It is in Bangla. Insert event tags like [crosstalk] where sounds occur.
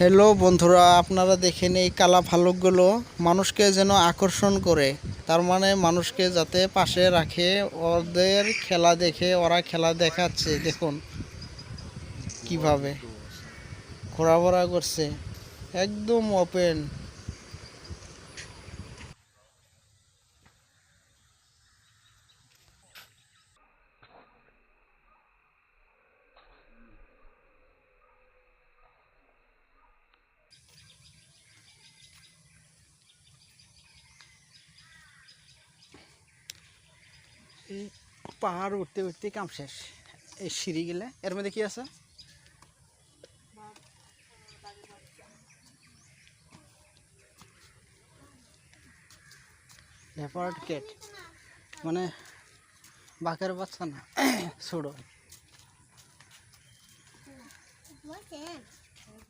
হ্যালো বন্ধুরা, আপনারা দেখেন এই কালা ভালুকগুলো। মানুষকে যেন আকর্ষণ করে। তার মানে মানুষকে যাতে পাশে রাখে, ওদের খেলা দেখে, ওরা খেলা দেখাচ্ছে। দেখুন কীভাবে ঘোরাফোরা করছে। একদম ওপেন এই পাহাড় উঠতে উঠতে কাম শেষ। এই সিঁড়ি গেলে। এর মধ্যে কি আছে? লেপার্ড কেট মানে বাঘের বাচ্চা না। [coughs] ছোট?